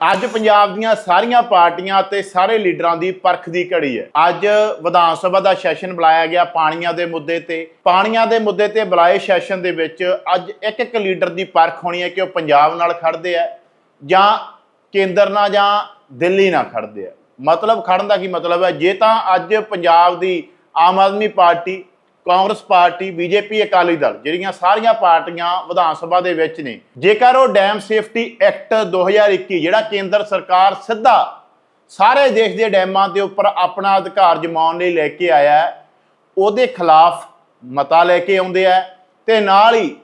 ਅੱਜ ਪੰਜਾਬ ਦੀਆਂ ਸਾਰੀਆਂ ਪਾਰਟੀਆਂ ਤੇ ਸਾਰੇ ਲੀਡਰਾਂ ਦੀ ਪਰਖ ਦੀ ਘੜੀ ਹੈ। ਅੱਜ ਵਿਧਾਨ ਸਭਾ ਦਾ ਸੈਸ਼ਨ ਬੁਲਾਇਆ ਗਿਆ ਪਾਣੀਆਂ ਦੇ ਮੁੱਦੇ ਤੇ। ਪਾਣੀਆਂ ਦੇ ਮੁੱਦੇ ਤੇ ਬੁਲਾਏ ਸੈਸ਼ਨ ਦੇ ਵਿੱਚ ਅੱਜ ਇੱਕ ਇੱਕ ਲੀਡਰ ਦੀ ਪਰਖ ਹੋਣੀ ਹੈ ਕਿ ਉਹ ਪੰਜਾਬ ਨਾਲ ਖੜਦੇ ਆ ਜਾਂ ਕੇਂਦਰ ਨਾਲ ਜਾਂ ਦਿੱਲੀ ਨਾਲ ਖੜਦੇ ਆ। ਮਤਲਬ ਖੜਨ ਦਾ ਕੀ ਮਤਲਬ ਹੈ? ਜੇ ਤਾਂ ਅੱਜ ਪੰਜਾਬ ਦੀ Aam Aadmi party Congress party, BJP, Akali Dal ਜਿਹੜੀਆਂ ਸਾਰੀਆਂ ਪਾਰਟੀਆਂ ਵਿਧਾਨ ਸਭਾ ਦੇ ਵਿੱਚ ਨੇ। ਜੇਕਰ ਉਹ ਡੈਮ ਸੇਫਟੀ ਐਕਟ 2021 ਜਿਹੜਾ ਕੇਂਦਰ ਸਰਕਾਰ ਸਿੱਧਾ ਸਾਰੇ ਦੇਸ਼ ਦੇ ਡੈਮਾਂ ਦੇ ਉੱਪਰ ਆਪਣਾ ਅਧਿਕਾਰ ਜਮਾਉਣ ਲਈ ਲੈ ਕੇ ਆਇਆ ਉਹਦੇ ਖਿਲਾਫ ਮਤਾ ਲੈ ਕੇ ਆਉਂਦੇ ਆ ਤੇ ਨਾਲ ਹੀ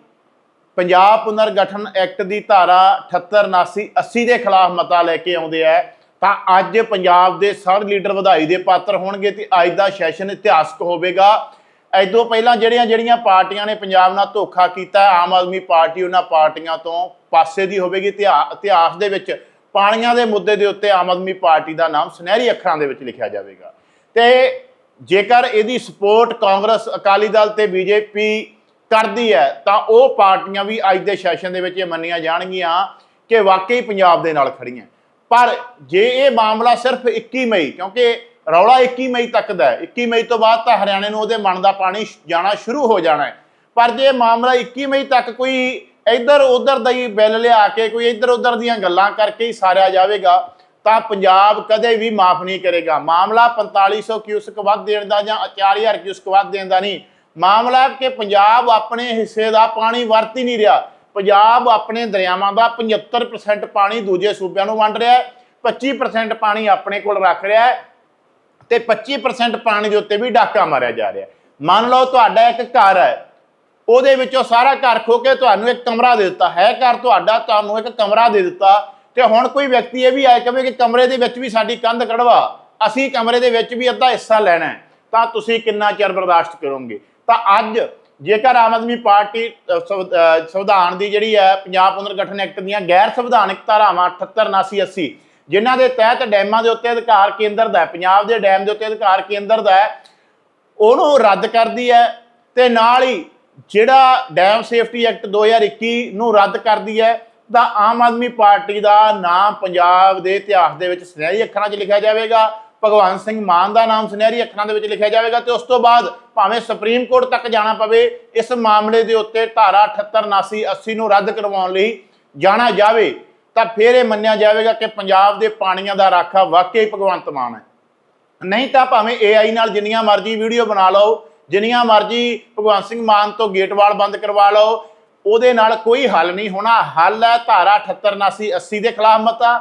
ਪੰਜਾਬ ਪੁਨਰਗਠਨ ਐਕਟ ਦੀ ਧਾਰਾ 78 79 80 ਦੇ ਖਿਲਾਫ ਮਤਾ ਲੈ ਕੇ ਆਉਂਦੇ ਆ, ਤਾਂ ਅੱਜ ਪੰਜਾਬ ਦੇ ਸਾਰੇ ਲੀਡਰ ਵਧਾਈ ਦੇ ਪਾਤਰ ਹੋਣਗੇ ਤੇ ਅੱਜ ਦਾ ਸੈਸ਼ਨ ਇਤਿਹਾਸਕ ਹੋਵੇਗਾ। ਐਦੋਂ ਪਹਿਲਾਂ ਜਿਹੜੀਆਂ ਜਿਹੜੀਆਂ ਪਾਰਟੀਆਂ ਨੇ ਪੰਜਾਬ ਨਾਲ ਧੋਖਾ ਕੀਤਾ, ਆਮ ਆਦਮੀ ਪਾਰਟੀ ਉਹਨਾਂ ਪਾਰਟੀਆਂ ਤੋਂ ਪਾਸੇ ਦੀ ਹੋਵੇਗੀ, ਇਤਿਹਾ- ਇਤਿਹਾਸ ਦੇ ਵਿੱਚ ਪਾਣੀਆਂ ਦੇ ਮੁੱਦੇ ਦੇ ਉੱਤੇ ਆਮ ਆਦਮੀ ਪਾਰਟੀ ਦਾ ਨਾਮ ਸੁਨਹਿਰੀ ਅੱਖਰਾਂ ਦੇ ਵਿੱਚ ਲਿਖਿਆ ਜਾਵੇਗਾ। ਤੇ ਜੇਕਰ ਇਹਦੀ ਸਪੋਰਟ ਕਾਂਗਰਸ, ਅਕਾਲੀ ਦਲ ਤੇ ਬੀਜੇਪੀ ਕਰਦੀ ਹੈ, ਤਾਂ ਉਹ ਪਾਰਟੀਆਂ ਵੀ ਅੱਜ ਦੇ ਸੈਸ਼ਨ ਦੇ ਵਿੱਚ ਇਹ ਮੰਨੀਆਂ ਜਾਣਗੀਆਂ ਕਿ ਵਾਕਈ ਪੰਜਾਬ ਦੇ ਨਾਲ ਖੜੀਆਂ ਪਰ ਜੇ ਇਹ ਮਾਮਲਾ ਸਿਰਫ 21 ਮਈ, ਕਿਉਂਕਿ ਰੌਲਾ 21 ਮਈ ਤੱਕ ਦਾ ਹੈ। 21 ਮਈ ਤੋਂ ਬਾਅਦ ਤਾਂ ਹਰਿਆਣੇ ਨੂੰ ਉਹਦੇ ਮਨ ਦਾ ਪਾਣੀ ਜਾਣਾ ਸ਼ੁਰੂ ਹੋ ਜਾਣਾ ਹੈ। ਪਰ ਜੇ ਮਾਮਲਾ 21 ਮਈ ਤੱਕ ਕੋਈ ਇੱਧਰ ਉੱਧਰ ਦਾ ਹੀ ਬਿੱਲ ਲਿਆ ਕੇ, ਕੋਈ ਇੱਧਰ ਉੱਧਰ ਦੀਆਂ ਗੱਲਾਂ ਕਰਕੇ ਹੀ ਸਾਰਿਆ ਜਾਵੇਗਾ, ਤਾਂ ਪੰਜਾਬ ਕਦੇ ਵੀ ਮਾਫ ਨਹੀਂ ਕਰੇਗਾ। ਮਾਮਲਾ 4500 ਕਿਊਸਕ ਵੱਧ ਦੇਣ ਦਾ ਜਾਂ 4000 ਕਿਊਸਕ ਵੱਧ ਦੇਣ ਦਾ ਨਹੀਂ। ਮਾਮਲਾ ਕਿ ਪੰਜਾਬ ਆਪਣੇ ਹਿੱਸੇ ਦਾ ਪਾਣੀ ਵਰਤ ਹੀ ਨਹੀਂ ਰਿਹਾ। ਪੰਜਾਬ ਆਪਣੇ ਦਰਿਆਵਾਂ ਦਾ 75% ਪਾਣੀ ਦੂਜੇ ਸੂਬਿਆਂ ਨੂੰ ਵੰਡ ਰਿਹਾ ਹੈ। 25% ਪਾਣੀ ਆਪਣੇ ਕੋਲ ਰੱਖ ਰਿਹਾ ਹੈ। ਤੇ 25% ਪਾਣੀ ਦੇ ਉੱਤੇ ਵੀ ਡਾਕਾ ਮਾਰਿਆ ਜਾ ਰਿਹਾ। ਮੰਨ ਲਓ ਤੁਹਾਡਾ ਇੱਕ ਘਰ ਹੈ, ਉਹਦੇ ਵਿੱਚੋਂ ਸਾਰਾ ਘਰ ਖੋ ਕੇ ਤੁਹਾਨੂੰ ਇੱਕ ਕਮਰਾ ਦੇ ਦਿੱਤਾ। ਹੈ ਘਰ ਤੁਹਾਡਾ, ਤੁਹਾਨੂੰ ਇੱਕ ਕਮਰਾ ਦੇ ਦਿੱਤਾ। ਤੇ ਹੁਣ ਕੋਈ ਵਿਅਕਤੀ ਇਹ ਵੀ ਆਏ ਕਹੇ ਕਿ ਕਮਰੇ ਦੇ ਵਿੱਚ ਵੀ ਸਾਡੀ ਕੰਧ ਕਢਵਾ ਅਸੀਂ ਕਮਰੇ ਦੇ ਵਿੱਚ ਵੀ ਅੱਧਾ ਹਿੱਸਾ ਲੈਣਾ ਤਾਂ ਤੁਸੀਂ ਕਿੰਨਾ ਚਿਰ ਬਰਦਾਸ਼ਤ ਕਰੋਗੇ? ਤਾਂ ਅੱਜ ਜੇਕਰ ਆਮ ਆਦਮੀ ਪਾਰਟੀ ਸੰਵਿਧਾਨ ਦੀ ਜਿਹੜੀ ਹੈ, ਪੰਜਾਬ ਪੁਨਰਗਠਨ ਐਕਟ ਦੀਆਂ ਗੈਰ ਸੰਵਿਧਾਨਿਕ ਧਾਰਾਵਾਂ 78 79 80 ਜਿਨ੍ਹਾਂ ਦੇ ਤਹਿਤ ਡੈਮਾਂ ਦੇ ਉੱਤੇ ਅਧਿਕਾਰ ਕੇਂਦਰ ਦਾ ਪੰਜਾਬ ਦੇ ਡੈਮ ਦੇ ਉੱਤੇ ਅਧਿਕਾਰ ਕੇਂਦਰ ਦਾ ਉਹਨੂੰ ਰੱਦ ਕਰਦੀ ਹੈ ਤੇ ਨਾਲ ਹੀ ਜਿਹੜਾ ਡੈਮ ਸੇਫਟੀ ਐਕਟ 2021 ਨੂੰ ਰੱਦ ਕਰਦੀ ਹੈ, ਤਾਂ ਆਮ ਆਦਮੀ ਪਾਰਟੀ ਦਾ ਨਾਮ ਪੰਜਾਬ ਦੇ ਇਤਿਹਾਸ ਦੇ ਵਿੱਚ ਸੁਨਹਿਰੀ ਅੱਖਰਾਂ 'ਚ ਲਿਖਿਆ ਜਾਵੇਗਾ ਭਗਵੰਤ ਸਿੰਘ ਮਾਨ ਦਾ ਨਾਮ ਸੁਨਹਿਰੀ ਅੱਖਰਾਂ ਦੇ ਵਿੱਚ ਲਿਖਿਆ ਜਾਵੇਗਾ ਤੇ ਉਸ ਤੋਂ ਬਾਅਦ ਭਾਵੇਂ ਸੁਪਰੀਮ ਕੋਰਟ ਤੱਕ ਜਾਣਾ ਪਵੇ, ਇਸ ਮਾਮਲੇ ਦੇ ਉੱਤੇ ਧਾਰਾ 78 79 80 ਨੂੰ ਰੱਦ ਕਰਵਾਉਣ ਲਈ ਜਾਣਾ ਜਾਵੇ। ਤਾਂ ਫਿਰ ਇਹ ਮੰਨਿਆ ਜਾਵੇਗਾ ਕਿ ਪੰਜਾਬ ਦੇ ਪਾਣੀਆਂ ਦਾ ਰਾਖਾ ਵਾਕਈ ਭਗਵੰਤ ਮਾਨ ਹੈ। ਨਹੀਂ ਤਾਂ ਭਾਵੇਂ AI ਨਾਲ ਜਿੰਨੀਆਂ ਮਰਜ਼ੀ ਵੀਡੀਓ ਬਣਾ ਲਓ, ਜਿੰਨੀਆਂ ਮਰਜ਼ੀ ਭਗਵੰਤ ਸਿੰਘ ਮਾਨ ਤੋਂ ਗੇਟਵਾਲ ਬੰਦ ਕਰਵਾ ਲਓ, ਉਹਦੇ ਨਾਲ ਕੋਈ ਹੱਲ ਨਹੀਂ ਹੋਣਾ। ਹੱਲ ਹੈ ਧਾਰਾ 78 79 80 ਦੇ ਖਿਲਾਫ ਮਤਾ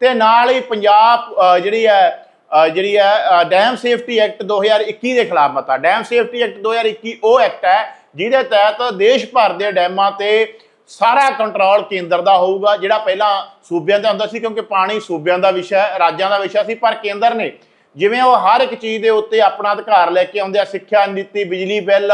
ਤੇ ਨਾਲ ਹੀ ਪੰਜਾਬ ਜਿਹੜੀ ਹੈ ਜਿਹੜੀ ਹੈ ਡੈਮ ਸੇਫਟੀ ਐਕਟ 2021 ਦੇ ਖਿਲਾਫ ਮਤਾ। ਡੈਮ ਸੇਫਟੀ ਐਕਟ 2021 ਉਹ ਐਕਟ ਹੈ ਜਿਹਦੇ ਤਹਿਤ ਦੇਸ਼ ਭਰ ਦੇ ਡੈਮਾਂ ਤੇ ਸਾਰਾ ਕੰਟਰੋਲ ਕੇਂਦਰ ਦਾ ਹੋਊਗਾ, ਜਿਹੜਾ ਪਹਿਲਾਂ ਸੂਬਿਆਂ ਦਾ ਹੁੰਦਾ ਸੀ, ਕਿਉਂਕਿ ਪਾਣੀ ਸੂਬਿਆਂ ਦਾ ਵਿਸ਼ਾ ਹੈ, ਰਾਜਾਂ ਦਾ ਵਿਸ਼ਾ ਸੀ, ਪਰ ਕੇਂਦਰ ਨੇ ਜਿਵੇਂ ਉਹ ਹਰ ਇੱਕ ਚੀਜ਼ ਦੇ ਉੱਤੇ ਆਪਣਾ ਅਧਿਕਾਰ ਲੈ ਕੇ ਆਉਂਦੇ ਆ, ਸਿੱਖਿਆ ਨੀਤੀ, ਬਿਜਲੀ ਬਿੱਲ,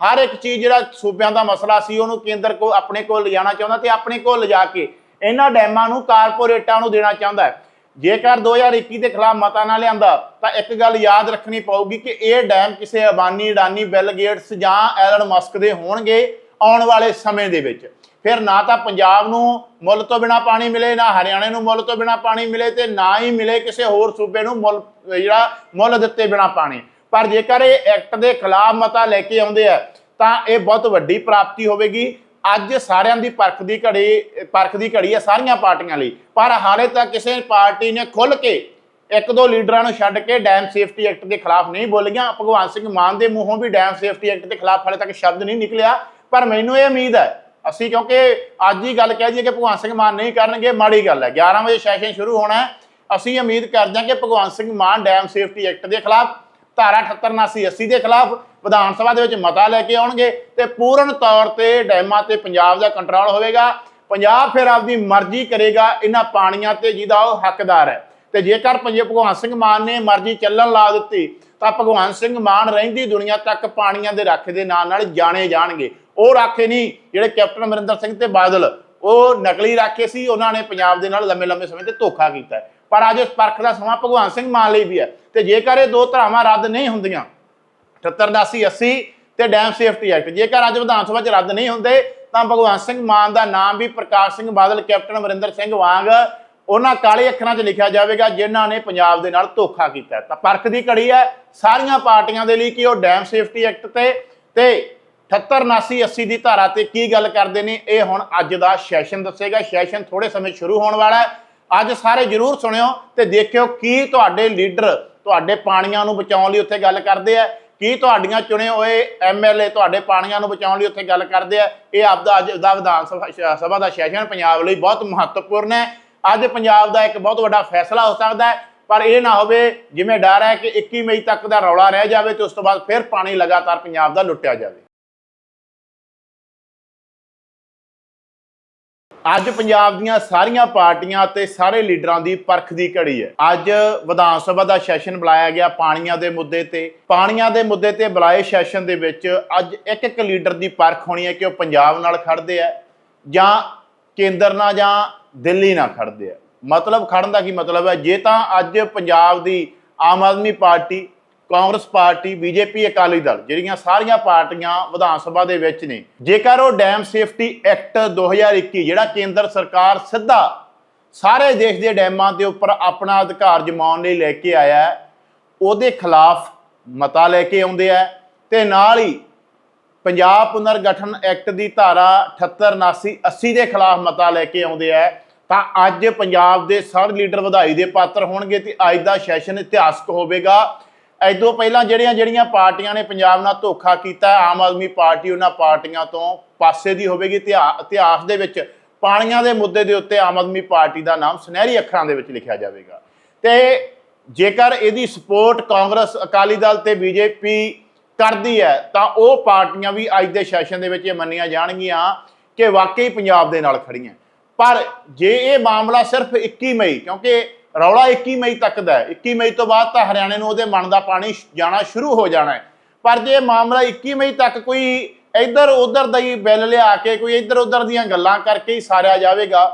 ਹਰ ਇੱਕ ਚੀਜ਼ ਜਿਹੜਾ ਸੂਬਿਆਂ ਦਾ ਮਸਲਾ ਸੀ, ਉਹਨੂੰ ਕੇਂਦਰ ਕੋਲ ਆਪਣੇ ਕੋਲ ਲਿਜਾਣਾ ਚਾਹੁੰਦਾ ਤੇ ਆਪਣੇ ਕੋਲ ਲਿਜਾ ਕੇ ਇਹਨਾਂ ਡੈਮਾਂ ਨੂੰ, ਕਾਰਪੋਰੇਟਾਂ ਨੂੰ ਦੇਣਾ ਚਾਹੁੰਦਾ ਹੈ। ਜੇਕਰ 2021 ਦੇ ਖਿਲਾਫ ਮਤਾ ਨਾ ਲਿਆਂਦਾ, ਤਾਂ ਇੱਕ ਗੱਲ ਯਾਦ ਰੱਖਣੀ ਪਊਗੀ ਕਿ ਇਹ ਡੈਮ ਕਿਸੇ ਅਬਾਨੀ ਅਡਾਨੀ ਬਿਲ ਗੇਟਸ ਜਾਂ ਐਲਨ ਮਸਕ ਦੇ ਹੋਣਗੇ। ਆਉਣ ਵਾਲੇ ਸਮੇਂ ਦੇ ਵਿੱਚ। ਫਿਰ ਨਾ ਤਾਂ ਪੰਜਾਬ ਨੂੰ ਮੁੱਲ ਤੋਂ ਬਿਨਾ ਪਾਣੀ ਮਿਲੇ, ਨਾ ਹਰਿਆਣੇ ਨੂੰ ਮੁੱਲ ਤੋਂ ਬਿਨਾ ਪਾਣੀ ਮਿਲੇ ਤੇ ਨਾ ਹੀ ਮਿਲੇ ਕਿਸੇ ਹੋਰ ਸੂਬੇ ਨੂੰ ਮੁੱਲ, ਜਿਹੜਾ ਮੁੱਲ ਦਿੱਤੇ ਬਿਨਾ ਪਾਣੀ। ਪਰ ਜੇਕਰ ਇਹ ਐਕਟ ਦੇ ਖਿਲਾਫ ਮਤਾ ਲੈ ਕੇ ਆਉਂਦੇ ਆ, ਤਾਂ ਇਹ ਬਹੁਤ ਵੱਡੀ ਪ੍ਰਾਪਤੀ ਹੋਵੇਗੀ। ਅੱਜ ਸਾਰਿਆਂ ਦੀ ਪਰਖ ਦੀ ਘੜੀ, ਪਰਖ ਦੀ ਘੜੀ ਹੈ ਸਾਰੀਆਂ ਪਾਰਟੀਆਂ ਲਈ। ਪਰ ਹਾਲੇ ਤੱਕ ਕਿਸੇ ਪਾਰਟੀ ਨੇ ਖੁੱਲ ਕੇ ਇੱਕ ਦੋ ਲੀਡਰਾਂ ਨੂੰ ਛੱਡ ਕੇ ਡੈਮ ਸੇਫਟੀ ਐਕਟ ਦੇ ਖਿਲਾਫ ਨਹੀਂ ਬੋਲੀਆਂ। ਭਗਵਾਨ ਸਿੰਘ ਮਾਨ ਦੇ ਮੂੰਹੋਂ ਵੀ ਡੈਮ ਸੇਫਟੀ ਐਕਟ ਦੇ ਖਿਲਾਫ ਹਾਲੇ ਤੱਕ ਸ਼ਬਦ ਨਹੀਂ ਨਿਕਲਿਆ। ਪਰ ਮੈਨੂੰ ਇਹ ਉਮੀਦ ਹੈ, ਅਸੀਂ ਕਿਉਂਕਿ ਅੱਜ ਹੀ ਗੱਲ ਕਹਿ ਦਈਏ ਕਿ ਭਗਵਾਨ ਸਿੰਘ ਮਾਨ ਨਹੀਂ ਕਰਨਗੇ, ਮਾੜੀ ਗੱਲ ਹੈ। 11 ਵਜੇ ਸੈਸ਼ਨ ਸ਼ੁਰੂ ਹੋਣਾ ਹੈ। ਅਸੀਂ ਉਮੀਦ ਕਰਦੇ ਹਾਂ ਕਿ Bhagwan Singh Mann dam safety act ਦੇ ਖਿਲਾਫ, ਧਾਰਾ 78 79 80 ਦੇ ਖਿਲਾਫ ਵਿਧਾਨ ਸਭਾ ਦੇ ਵਿੱਚ ਮਤਾ ਲੈ ਕੇ ਆਉਣਗੇ ਤੇ ਪੂਰਨ ਤੌਰ ਤੇ ਡੈਮਾਂ ਤੇ ਪੰਜਾਬ ਦਾ ਕੰਟਰੋਲ ਹੋਵੇਗਾ। ਪੰਜਾਬ ਫਿਰ ਆਪਦੀ ਮਰਜ਼ੀ ਕਰੇਗਾ, ਇਹਨਾਂ ਪਾਣੀਆਂ ਤੇ ਜਿਹਦਾ ਉਹ ਹੱਕਦਾਰ ਹੈ। ਤੇ ਜੇਕਰ ਪੰਜਾਬ ਭਗਵਾਨ ਸਿੰਘ ਮਾਨ ਨੇ ਮਰਜ਼ੀ ਚੱਲਣ ਲਾ ਦਿੱਤੀ ਤਾਂ ਭਗਵਾਨ ਸਿੰਘ ਮਾਨ ਰਹਿੰਦੀ ਦੁਨੀਆ ਤੱਕ ਪਾਣੀਆਂ ਦੇ ਰਾਖੇ ਦੇ ਨਾਂ ਨਾਲ ਜਾਣੇ ਜਾਣਗੇ। ਉਹ ਰਾਖੇ ਨਹੀਂ, ਜਿਹੜੇ ਕੈਪਟਨ ਅਮਰਿੰਦਰ ਸਿੰਘ ਤੇ ਬਾਦਲ, ਉਹ ਨਕਲੀ ਰਾਖੇ ਸੀ, ਉਹਨਾਂ ਨੇ ਪੰਜਾਬ ਦੇ ਨਾਲ ਲੰਮੇ ਲੰਮੇ ਸਮੇਂ ਤੇ ਧੋਖਾ ਕੀਤਾ ਪਰ ਅੱਜ ਇਸ ਪਰਖ ਦਾ ਸਮਾਂ ਭਗਵਾਨ ਸਿੰਘ ਮਾਨ ਲਈ ਵੀ ਹੈ। ਤੇ ਜੇਕਰ ਇਹ ਦੋ ਧਰਾਵਾਂ ਰੱਦ ਨਹੀਂ ਹੁੰਦੀਆਂ 78 79 80 ਤੇ ਡੈਮ ਸੇਫਟੀ ਐਕਟ ਜੇਕਰ ਅੱਜ ਵਿਧਾਨ ਸਭਾ 'ਚ ਰੱਦ ਨਹੀਂ ਹੁੰਦੇ, ਤਾਂ ਭਗਵੰਤ ਸਿੰਘ ਮਾਨ ਦਾ ਨਾਮ ਵੀ ਪ੍ਰਕਾਸ਼ ਸਿੰਘ ਬਾਦਲ, ਕੈਪਟਨ ਅਮਰਿੰਦਰ ਸਿੰਘ ਵਾਂਗ ਉਹਨਾਂ ਕਾਲੇ ਅੱਖਰਾਂ 'ਚ ਲਿਖਿਆ ਜਾਵੇਗਾ, ਜਿਨ੍ਹਾਂ ਨੇ ਪੰਜਾਬ ਦੇ ਨਾਲ ਧੋਖਾ ਕੀਤਾ ਤਾਂ ਪਰਖ ਦੀ ਘੜੀ ਹੈ। ਸਾਰੀਆਂ ਪਾਰਟੀਆਂ ਦੇ ਲਈ ਕਿ ਉਹ ਡੈਮ ਸੇਫਟੀ ਐਕਟ ਤੇ ਤੇ 78 79 80 ਦੀ ਧਾਰਾ ਤੇ ਕੀ ਗੱਲ ਕਰਦੇ ਨੇ? ਇਹ ਹੁਣ ਅੱਜ ਦਾ ਸੈਸ਼ਨ ਦੱਸੇਗਾ। ਸੈਸ਼ਨ ਥੋੜੇ ਸਮੇਂ ਸ਼ੁਰੂ ਹੋਣ ਵਾਲਾ ਹੈ। ਅੱਜ ਸਾਰੇ ਜਰੂਰ ਸੁਣਿਓ ਤੇ ਦੇਖਿਓ ਕੀ ਤੁਹਾਡੇ ਲੀਡਰ ਤੁਹਾਡੇ ਪਾਣੀਆਂ ਨੂੰ ਬਚਾਉਣ ਲਈ ਉੱਥੇ ਗੱਲ ਕਰਦੇ ਆ। ਕੀ ਤੁਹਾਡੀਆਂ ਚੁਣੇ ਹੋਏ ਐਮਐਲਏ ਤੁਹਾਡੇ ਪਾਣੀਆਂ ਨੂੰ ਬਚਾਉਣ ਲਈ ਉੱਥੇ ਗੱਲ ਕਰਦੇ ਆ। ਇਹ ਆਪਦਾ ਅੱਜ ਦਾ ਵਿਧਾਨ ਸਭਾ ਸਭਾ ਦਾ ਸੈਸ਼ਨ ਪੰਜਾਬ ਲਈ ਬਹੁਤ ਮਹੱਤਵਪੂਰਨ ਹੈ। ਅੱਜ ਪੰਜਾਬ ਦਾ ਇੱਕ ਬਹੁਤ ਵੱਡਾ ਫੈਸਲਾ ਹੋ ਸਕਦਾ ਹੈ, ਪਰ ਇਹ ਨਾ ਹੋਵੇ ਜਿਵੇਂ ਡਰ ਹੈ ਕਿ 21 ਮਈ ਤੱਕ ਦਾ ਰੌਲਾ ਰਹਿ ਜਾਵੇ ਤੇ ਉਸ ਤੋਂ ਬਾਅਦ ਫਿਰ ਪਾਣੀ ਲਗਾਤਾਰ ਪੰਜਾਬ ਦਾ ਲੁੱਟਿਆ ਜਾਵੇ। ਅੱਜ ਪੰਜਾਬ ਦੀਆਂ ਸਾਰੀਆਂ ਪਾਰਟੀਆਂ ਤੇ ਸਾਰੇ ਲੀਡਰਾਂ ਦੀ ਪਰਖ ਦੀ ਘੜੀ ਹੈ। ਅੱਜ ਵਿਧਾਨ ਸਭਾ ਦਾ ਸੈਸ਼ਨ ਬੁਲਾਇਆ ਗਿਆ ਪਾਣੀਆਂ ਦੇ ਮੁੱਦੇ ਤੇ। ਪਾਣੀਆਂ ਦੇ ਮੁੱਦੇ ਤੇ ਬੁਲਾਏ ਸੈਸ਼ਨ ਦੇ ਵਿੱਚ ਅੱਜ ਇੱਕ ਇੱਕ ਲੀਡਰ ਦੀ ਪਰਖ ਹੋਣੀ ਹੈ ਕਿ ਉਹ ਪੰਜਾਬ ਨਾਲ ਖੜਦੇ ਆ ਜਾਂ ਕੇਂਦਰ ਨਾਲ ਜਾਂ ਦਿੱਲੀ ਨਾਲ ਖੜਦੇ ਆ। ਮਤਲਬ ਖੜਨ ਦਾ ਕੀ ਮਤਲਬ ਹੈ? ਜੇ ਤਾਂ ਅੱਜ ਪੰਜਾਬ ਦੀ Aam Aadmi party, Congress party, BJP, Akali Dal ਜਿਹੜੀਆਂ ਸਾਰੀਆਂ ਪਾਰਟੀਆਂ ਵਿਧਾਨ ਸਭਾ ਦੇ ਵਿੱਚ ਨੇ, ਜੇਕਰ ਉਹ ਡੈਮ ਸੇਫਟੀ ਐਕਟ 2021 ਜਿਹੜਾ ਕੇਂਦਰ ਸਰਕਾਰ ਸਿੱਧਾ ਸਾਰੇ ਦੇਸ਼ ਦੇ ਡੈਮਾਂ ਦੇ ਉੱਪਰ ਆਪਣਾ ਅਧਿਕਾਰ ਜਮਾਉਣ ਲਈ ਲੈ ਕੇ ਆਇਆ ਉਹਦੇ ਖਿਲਾਫ ਮਤਾ ਲੈ ਕੇ ਆਉਂਦੇ ਆ ਤੇ ਨਾਲ ਹੀ ਪੰਜਾਬ ਪੁਨਰਗਠਨ ਐਕਟ ਦੀ ਧਾਰਾ 78 79 80 ਦੇ ਖਿਲਾਫ ਮਤਾ ਲੈ ਕੇ ਆਉਂਦੇ ਆ, ਤਾਂ ਅੱਜ ਪੰਜਾਬ ਦੇ ਸਾਰੇ ਲੀਡਰ ਵਧਾਈ ਦੇ ਪਾਤਰ ਹੋਣਗੇ ਤੇ ਅੱਜ ਦਾ ਸੈਸ਼ਨ ਇਤਿਹਾਸਕ ਹੋਵੇਗਾ। ਐਦੋਂ ਪਹਿਲਾਂ ਜਿਹੜੀਆਂ ਜਿਹੜੀਆਂ ਪਾਰਟੀਆਂ ਨੇ ਪੰਜਾਬ ਨਾਲ ਧੋਖਾ ਕੀਤਾ, ਆਮ ਆਦਮੀ ਪਾਰਟੀ ਉਹਨਾਂ ਪਾਰਟੀਆਂ ਤੋਂ ਪਾਸੇ ਦੀ ਹੋਵੇਗੀ। ਇਤਿਹਾ- ਇਤਿਹਾਸ ਦੇ ਵਿੱਚ ਪਾਣੀਆਂ ਦੇ ਮੁੱਦੇ ਦੇ ਉੱਤੇ ਆਮ ਆਦਮੀ ਪਾਰਟੀ ਦਾ ਨਾਮ ਸੁਨਹਿਰੀ ਅੱਖਰਾਂ ਦੇ ਵਿੱਚ ਲਿਖਿਆ ਜਾਵੇਗਾ। ਤੇ ਜੇਕਰ ਇਹਦੀ ਸਪੋਰਟ ਕਾਂਗਰਸ ਅਕਾਲੀ ਦਲ ਤੇ ਬੀਜੇਪੀ ਕਰਦੀ ਹੈ, ਤਾਂ ਉਹ ਪਾਰਟੀਆਂ ਵੀ ਅੱਜ ਦੇ ਸੈਸ਼ਨ ਦੇ ਵਿੱਚ ਇਹ ਮੰਨੀਆਂ ਜਾਣਗੀਆਂ ਕਿ ਵਾਕਈ ਪੰਜਾਬ ਦੇ ਨਾਲ ਖੜੀਆਂ ਪਰ ਜੇ ਇਹ ਮਾਮਲਾ ਸਿਰਫ 21 ਮਈ, ਕਿਉਂਕਿ ਰੌਲਾ 21 ਮਈ ਤੱਕ ਦਾ ਹੈ 21 ਮਈ ਤੋਂ ਬਾਅਦ ਤਾਂ ਹਰਿਆਣੇ ਨੂੰ ਉਹਦੇ ਮਨ ਦਾ ਪਾਣੀ ਜਾਣਾ ਸ਼ੁਰੂ ਹੋ ਜਾਣਾ ਹੈ। ਪਰ ਜੇ ਮਾਮਲਾ 21 ਮਈ ਤੱਕ ਕੋਈ ਇੱਧਰ ਉੱਧਰ ਦਾ ਹੀ ਬਿੱਲ ਲਿਆ ਕੇ, ਕੋਈ ਇੱਧਰ ਉੱਧਰ ਦੀਆਂ ਗੱਲਾਂ ਕਰਕੇ ਹੀ ਸਾਰਿਆ ਜਾਵੇਗਾ,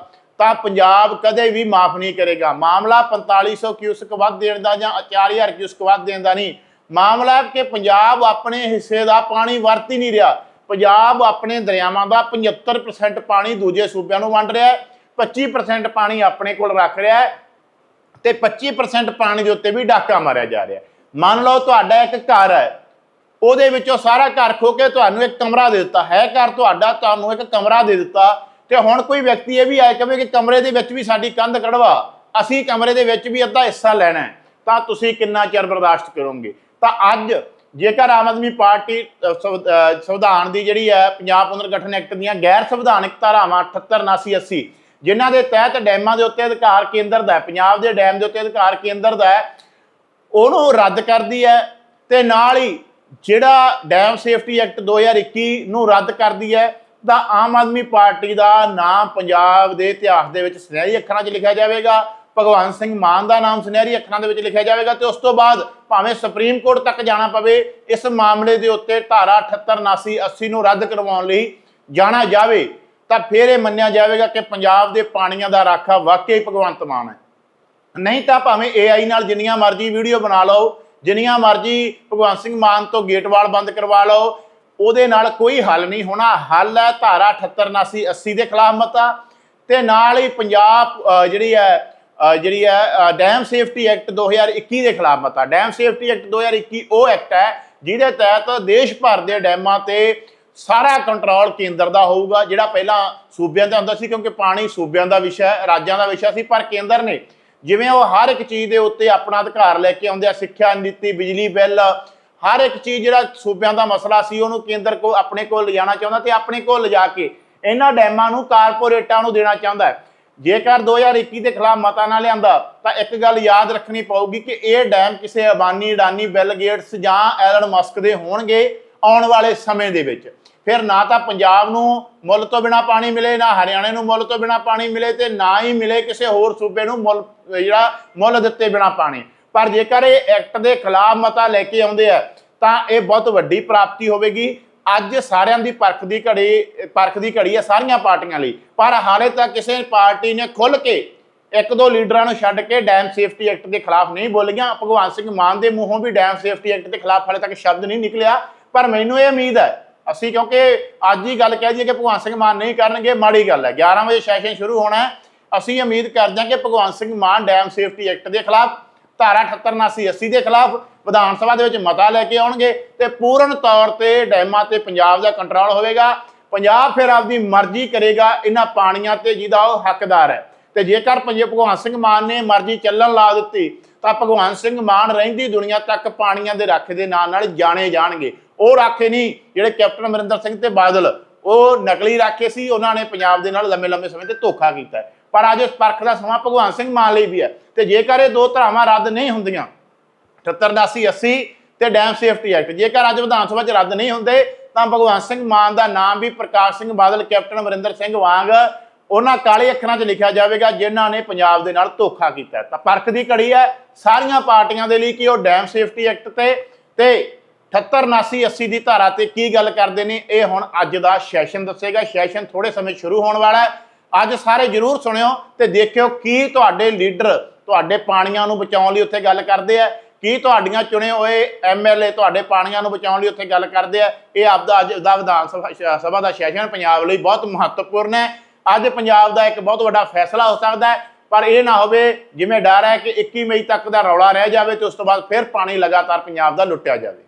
ਤਾਂ ਪੰਜਾਬ ਕਦੇ ਵੀ ਮਾਫ ਨਹੀਂ ਕਰੇਗਾ। ਮਾਮਲਾ 4500 ਕਿਊਸਕ ਵੱਧ ਦੇਣ ਦਾ ਜਾਂ 4000 ਕਿਊਸਕ ਵੱਧ ਦੇਣ ਦਾ ਨਹੀਂ ਮਾਮਲਾ ਕਿ ਪੰਜਾਬ ਆਪਣੇ ਹਿੱਸੇ ਦਾ ਪਾਣੀ ਵਰਤ ਹੀ ਨਹੀਂ ਰਿਹਾ। ਪੰਜਾਬ ਆਪਣੇ ਦਰਿਆਵਾਂ ਦਾ 75% ਪਾਣੀ ਦੂਜੇ ਸੂਬਿਆਂ ਨੂੰ ਵੰਡ ਰਿਹਾ ਹੈ 25% ਪਾਣੀ ਆਪਣੇ ਕੋਲ ਰੱਖ ਰਿਹਾ ਹੈ ਤੇ 25% ਪਾਣੀ ਦੇ ਉੱਤੇ ਵੀ ਡਾਕਾ ਮਾਰਿਆ ਜਾ ਰਿਹਾ ਮੰਨ ਲਓ ਤੁਹਾਡਾ ਇੱਕ ਘਰ ਹੈ, ਉਹਦੇ ਵਿੱਚੋਂ ਸਾਰਾ ਘਰ ਖੋ ਕੇ ਤੁਹਾਨੂੰ ਇੱਕ ਕਮਰਾ ਦੇ ਦਿੱਤਾ, ਹੈ ਘਰ ਤੁਹਾਡਾ, ਤੁਹਾਨੂੰ ਇੱਕ ਕਮਰਾ ਦੇ ਦਿੱਤਾ ਤੇ ਹੁਣ ਕੋਈ ਵਿਅਕਤੀ ਇਹ ਵੀ ਆਏ ਕਹੇ ਕਿ ਕਮਰੇ ਦੇ ਵਿੱਚ ਵੀ ਸਾਡੀ ਕੰਧ ਕਢਵਾ ਅਸੀਂ ਕਮਰੇ ਦੇ ਵਿੱਚ ਵੀ ਅੱਧਾ ਹਿੱਸਾ ਲੈਣਾ ਹੈ। ਤਾਂ ਤੁਸੀਂ ਕਿੰਨਾ ਚਿਰ ਬਰਦਾਸ਼ਤ ਕਰੋਗੇ? ਤਾਂ ਅੱਜ ਜੇਕਰ ਆਮ ਆਦਮੀ ਪਾਰਟੀ ਸੰਵਿਧਾਨ ਦੀ ਜਿਹੜੀ ਹੈ ਪੰਜਾਬ ਪੁਨਰਗਠਨ ਐਕਟ ਦੀਆਂ ਗੈਰ ਸੰਵਿਧਾਨਿਕ ਧਾਰਾਵਾਂ 78 79 80 ਜਿਨ੍ਹਾਂ ਦੇ ਤਹਿਤ ਡੈਮਾਂ ਦੇ ਉੱਤੇ ਅਧਿਕਾਰ ਕੇਂਦਰ ਦਾ ਪੰਜਾਬ ਦੇ ਡੈਮ ਦੇ ਉੱਤੇ ਅਧਿਕਾਰ ਕੇਂਦਰ ਦਾ ਉਹਨੂੰ ਰੱਦ ਕਰਦੀ ਹੈ ਤੇ ਨਾਲ ਹੀ ਜਿਹੜਾ ਡੈਮ ਸੇਫਟੀ ਐਕਟ 2021 ਨੂੰ ਰੱਦ ਕਰਦੀ ਹੈ, ਤਾਂ ਆਮ ਆਦਮੀ ਪਾਰਟੀ ਦਾ ਨਾਮ ਪੰਜਾਬ ਦੇ ਇਤਿਹਾਸ ਦੇ ਵਿੱਚ ਸੁਨਹਿਰੀ ਅੱਖਰਾਂ 'ਚ ਲਿਖਿਆ ਜਾਵੇਗਾ। ਭਗਵੰਤ ਸਿੰਘ ਮਾਨ ਦਾ ਨਾਮ ਸੁਨਹਿਰੀ ਅੱਖਰਾਂ ਦੇ ਵਿੱਚ ਲਿਖਿਆ ਜਾਵੇਗਾ ਤੇ ਉਸ ਤੋਂ ਬਾਅਦ ਭਾਵੇਂ ਸੁਪਰੀਮ ਕੋਰਟ ਤੱਕ ਜਾਣਾ ਪਵੇ, ਇਸ ਮਾਮਲੇ ਦੇ ਉੱਤੇ ਧਾਰਾ 78 79 80 ਨੂੰ ਰੱਦ ਕਰਵਾਉਣ ਲਈ ਜਾਣਾ ਜਾਵੇ, ਤਾਂ ਫਿਰ ਇਹ ਮੰਨਿਆ ਜਾਵੇਗਾ ਕਿ ਪੰਜਾਬ ਦੇ ਪਾਣੀਆਂ ਦਾ ਰਾਖਾ ਵਾਕਈ ਭਗਵੰਤ ਮਾਨ ਹੈ। ਨਹੀਂ ਤਾਂ ਭਾਵੇਂ AI ਨਾਲ ਜਿੰਨੀਆਂ ਮਰਜ਼ੀ ਵੀਡੀਓ ਬਣਾ ਲਓ, ਜਿੰਨੀਆਂ ਮਰਜ਼ੀ ਭਗਵੰਤ ਸਿੰਘ ਮਾਨ ਤੋਂ ਗੇਟਵਾਲ ਬੰਦ ਕਰਵਾ ਲਓ, ਉਹਦੇ ਨਾਲ ਕੋਈ ਹੱਲ ਨਹੀਂ ਹੋਣਾ। ਹੱਲ ਹੈ ਧਾਰਾ 78 79 80 ਦੇ ਖਿਲਾਫ ਮਤਾ, ਤੇ ਨਾਲ ਹੀ ਪੰਜਾਬ ਜਿਹੜੀ ਹੈ ਜਿਹੜੀ ਹੈ ਡੈਮ ਸੇਫਟੀ ਐਕਟ 2021 ਦੇ ਖਿਲਾਫ ਮਤਾ। ਡੈਮ ਸੇਫਟੀ ਐਕਟ 2021 ਉਹ ਐਕਟ ਹੈ, ਜਿਹਦੇ ਤਹਿਤ ਦੇਸ਼ ਭਰ ਦੇ ਡੈਮਾਂ ਤੇ ਸਾਰਾ ਕੰਟਰੋਲ ਕੇਂਦਰ ਦਾ ਹੋਊਗਾ, ਜਿਹੜਾ ਪਹਿਲਾਂ ਸੂਬਿਆਂ ਦਾ ਹੁੰਦਾ ਸੀ, ਕਿਉਂਕਿ ਪਾਣੀ ਸੂਬਿਆਂ ਦਾ ਵਿਸ਼ਾ ਰਾਜਾਂ ਦਾ ਵਿਸ਼ਾ ਸੀ, ਪਰ ਕੇਂਦਰ ਨੇ ਜਿਵੇਂ ਉਹ ਹਰ ਇੱਕ ਚੀਜ਼ ਦੇ ਉੱਤੇ ਆਪਣਾ ਅਧਿਕਾਰ ਲੈ ਕੇ ਆਉਂਦੇ ਆ, ਸਿੱਖਿਆ ਨੀਤੀ, ਬਿਜਲੀ ਬਿੱਲ, ਹਰ ਇੱਕ ਚੀਜ਼ ਜਿਹੜਾ ਸੂਬਿਆਂ ਦਾ ਮਸਲਾ ਸੀ, ਉਹਨੂੰ ਕੇਂਦਰ ਕੋ, ਆਪਣੇ ਕੋਲ ਲਿਜਾਣਾ ਚਾਹੁੰਦਾ ਤੇ ਆਪਣੇ ਕੋਲ ਲਿਜਾ ਕੇ ਇਹਨਾਂ ਡੈਮਾਂ ਨੂੰ, ਕਾਰਪੋਰੇਟਾਂ ਨੂੰ ਦੇਣਾ ਚਾਹੁੰਦਾ ਹੈ। ਜੇਕਰ 2021 ਦੇ ਖਿਲਾਫ ਮਤਾ ਨਾ ਲਿਆਂਦਾ, ਤਾਂ ਇੱਕ ਗੱਲ ਯਾਦ ਰੱਖਣੀ ਪਊਗੀ ਕਿ ਇਹ ਡੈਮ ਕਿਸੇ ਅਬਾਨੀ ਅਡਾਨੀ ਬਿਲ ਗੇਟਸ ਜਾਂ ਐਲਨ ਮਸਕ ਦੇ ਹੋਣਗੇ ਆਉਣ ਵਾਲੇ ਸਮੇਂ ਦੇ ਵਿੱਚ। ਫਿਰ ਨਾ ਤਾਂ ਪੰਜਾਬ ਨੂੰ ਮੁੱਲ ਤੋਂ ਬਿਨਾ ਪਾਣੀ ਮਿਲੇ, ਨਾ ਹਰਿਆਣੇ ਨੂੰ ਮੁੱਲ ਤੋਂ ਬਿਨਾ ਪਾਣੀ ਮਿਲੇ ਤੇ ਨਾ ਹੀ ਮਿਲੇ ਕਿਸੇ ਹੋਰ ਸੂਬੇ ਨੂੰ ਮੁੱਲ, ਜਿਹੜਾ ਮੁੱਲ ਦਿੱਤੇ ਬਿਨਾ ਪਾਣੀ। ਪਰ ਜੇਕਰ ਇਹ ਐਕਟ ਦੇ ਖਿਲਾਫ ਮਤਾ ਲੈ ਕੇ ਆਉਂਦੇ ਆ, ਤਾਂ ਇਹ ਬਹੁਤ ਵੱਡੀ ਪ੍ਰਾਪਤੀ ਹੋਵੇਗੀ। ਅੱਜ ਸਾਰਿਆਂ ਦੀ ਪਰਖ ਦੀ ਘੜੀ, ਪਰਖ ਦੀ ਘੜੀ ਹੈ ਸਾਰੀਆਂ ਪਾਰਟੀਆਂ ਲਈ। ਪਰ ਹਾਲੇ ਤੱਕ ਕਿਸੇ ਪਾਰਟੀ ਨੇ ਖੁੱਲ ਕੇ ਇੱਕ ਦੋ ਲੀਡਰਾਂ ਨੂੰ ਛੱਡ ਕੇ ਡੈਮ ਸੇਫਟੀ ਐਕਟ ਦੇ ਖਿਲਾਫ ਨਹੀਂ ਬੋਲੀਆਂ। ਭਗਵਾਨ ਸਿੰਘ ਮਾਨ ਦੇ ਮੂੰਹੋਂ ਵੀ ਡੈਮ ਸੇਫਟੀ ਐਕਟ ਦੇ ਖਿਲਾਫ ਹਾਲੇ ਤੱਕ ਸ਼ਬਦ ਨਹੀਂ ਨਿਕਲਿਆ। ਪਰ ਮੈਨੂੰ ਇਹ ਉਮੀਦ ਹੈ, ਅਸੀਂ ਕਿਉਂਕਿ ਅੱਜ ਹੀ ਗੱਲ ਕਹਿ ਦਈਏ ਕਿ ਭਗਵਾਨ ਸਿੰਘ ਮਾਨ ਨਹੀਂ ਕਰਨਗੇ, ਮਾੜੀ ਗੱਲ ਹੈ। 11 ਵਜੇ ਸੈਸ਼ਨ ਸ਼ੁਰੂ ਹੋਣਾ ਹੈ। ਅਸੀਂ ਉਮੀਦ ਕਰਦੇ ਹਾਂ ਕਿ Bhagwant Singh Mann dam safety act ਦੇ ਖਿਲਾਫ, ਧਾਰਾ 78 80 ਦੇ ਖਿਲਾਫ ਵਿਧਾਨ ਸਭਾ ਦੇ ਵਿੱਚ ਮਤਾ ਲੈ ਕੇ ਆਉਣਗੇ ਤੇ ਪੂਰਨ ਤੌਰ ਤੇ ਡੈਮਾਂ ਤੇ ਪੰਜਾਬ ਦਾ ਕੰਟਰੋਲ ਹੋਵੇਗਾ। ਪੰਜਾਬ ਫਿਰ ਆਪਦੀ ਮਰਜ਼ੀ ਕਰੇਗਾ, ਇਹਨਾਂ ਪਾਣੀਆਂ ਤੇ ਜਿਹਦਾ ਉਹ ਹੱਕਦਾਰ ਹੈ। ਤੇ ਜੇਕਰ ਪੰਜੇ ਭਗਵੰਤ ਸਿੰਘ ਮਾਨ ਨੇ ਮਰਜ਼ੀ ਚੱਲਣ ਲਾ ਦਿੱਤੀ, ਤਾਂ ਭਗਵੰਤ ਸਿੰਘ ਮਾਨ ਰਹਿੰਦੀ ਦੁਨੀਆ ਤੱਕ ਪਾਣੀਆਂ ਦੇ ਰੱਖ ਦੇ ਨਾਂ ਨਾਲ ਜਾਣੇ ਜਾਣਗੇ। ਉਹ ਰਾਖੇ ਨਹੀਂ, ਜਿਹੜੇ ਕੈਪਟਨ ਅਮਰਿੰਦਰ ਸਿੰਘ ਤੇ ਬਾਦਲ, ਉਹ ਨਕਲੀ ਰਾਖੇ ਸੀ, ਉਹਨਾਂ ਨੇ ਪੰਜਾਬ ਦੇ ਨਾਲ ਲੰਮੇ ਲੰਮੇ ਸਮੇਂ ਤੇ ਧੋਖਾ ਕੀਤਾ ਪਰ ਅੱਜ ਇਸ ਪਰਖ ਦਾ ਸਮਾਂ ਭਗਵੰਤ ਸਿੰਘ ਮਾਨ ਲਈ ਵੀ ਹੈ। ਤੇ ਜੇਕਰ ਇਹ ਦੋ ਧਰਾਵਾਂ ਰੱਦ ਨਹੀਂ ਹੁੰਦੀਆਂ 78 80 ਤੇ ਡੈਮ ਸੇਫਟੀ ਐਕਟ ਜੇਕਰ ਅੱਜ ਵਿਧਾਨ ਸਭਾ 'ਚ ਰੱਦ ਨਹੀਂ ਹੁੰਦੇ, ਤਾਂ ਭਗਵੰਤ ਸਿੰਘ ਮਾਨ ਦਾ ਨਾਮ ਵੀ ਪ੍ਰਕਾਸ਼ ਸਿੰਘ ਬਾਦਲ, ਕੈਪਟਨ ਅਮਰਿੰਦਰ ਸਿੰਘ ਵਾਂਗ ਉਹਨਾਂ ਕਾਲੇ ਅੱਖਰਾਂ 'ਚ ਲਿਖਿਆ ਜਾਵੇਗਾ, ਜਿਨ੍ਹਾਂ ਨੇ ਪੰਜਾਬ ਦੇ ਨਾਲ ਧੋਖਾ ਕੀਤਾ ਤਾਂ ਪਰਖ ਦੀ ਘੜੀ ਹੈ, ਸਾਰੀਆਂ ਪਾਰਟੀਆਂ ਦੇ ਲਈ ਕਿ ਉਹ ਡੈਮ ਸੇਫਟੀ ਐਕਟ ਤੇ ਤੇ 78 79 80 ਦੀ ਧਾਰਾ ਤੇ ਕੀ ਗੱਲ ਕਰਦੇ ਨੇ, ਇਹ ਹੁਣ ਅੱਜ ਦਾ ਸੈਸ਼ਨ ਦੱਸੇਗਾ। ਸੈਸ਼ਨ ਥੋੜੇ ਸਮੇਂ ਸ਼ੁਰੂ ਹੋਣ ਵਾਲਾ ਹੈ। ਅੱਜ ਸਾਰੇ ਜਰੂਰ ਸੁਣਿਓ ਤੇ ਦੇਖਿਓ ਕੀ ਤੁਹਾਡੇ ਲੀਡਰ ਤੁਹਾਡੇ ਪਾਣੀਆਂ ਨੂੰ ਬਚਾਉਣ ਲਈ ਉੱਥੇ ਗੱਲ ਕਰਦੇ ਆ। ਕੀ ਤੁਹਾਡੀਆਂ ਚੁਣੇ ਹੋਏ ਐਮਐਲਏ ਤੁਹਾਡੇ ਪਾਣੀਆਂ ਨੂੰ ਬਚਾਉਣ ਲਈ ਉੱਥੇ ਗੱਲ ਕਰਦੇ ਆ? ਇਹ ਆਪਦਾ ਅੱਜ ਦਾ ਵਿਧਾਨ ਸਭਾ ਸਭਾ ਦਾ ਸੈਸ਼ਨ ਪੰਜਾਬ ਲਈ ਬਹੁਤ ਮਹੱਤਵਪੂਰਨ ਹੈ। ਅੱਜ ਪੰਜਾਬ ਦਾ ਇੱਕ ਬਹੁਤ ਵੱਡਾ ਫੈਸਲਾ ਹੋ ਸਕਦਾ ਹੈ, ਪਰ ਇਹ ਨਾ ਹੋਵੇ ਜਿਵੇਂ ਡਰ ਹੈ ਕਿ 21 ਮਈ ਤੱਕ ਦਾ ਰੌਲਾ ਰਹਿ ਜਾਵੇ ਤੇ ਉਸ ਤੋਂ ਬਾਅਦ ਫਿਰ ਪਾਣੀ ਲਗਾਤਾਰ ਪੰਜਾਬ ਦਾ ਲੁੱਟਿਆ ਜਾਵੇ।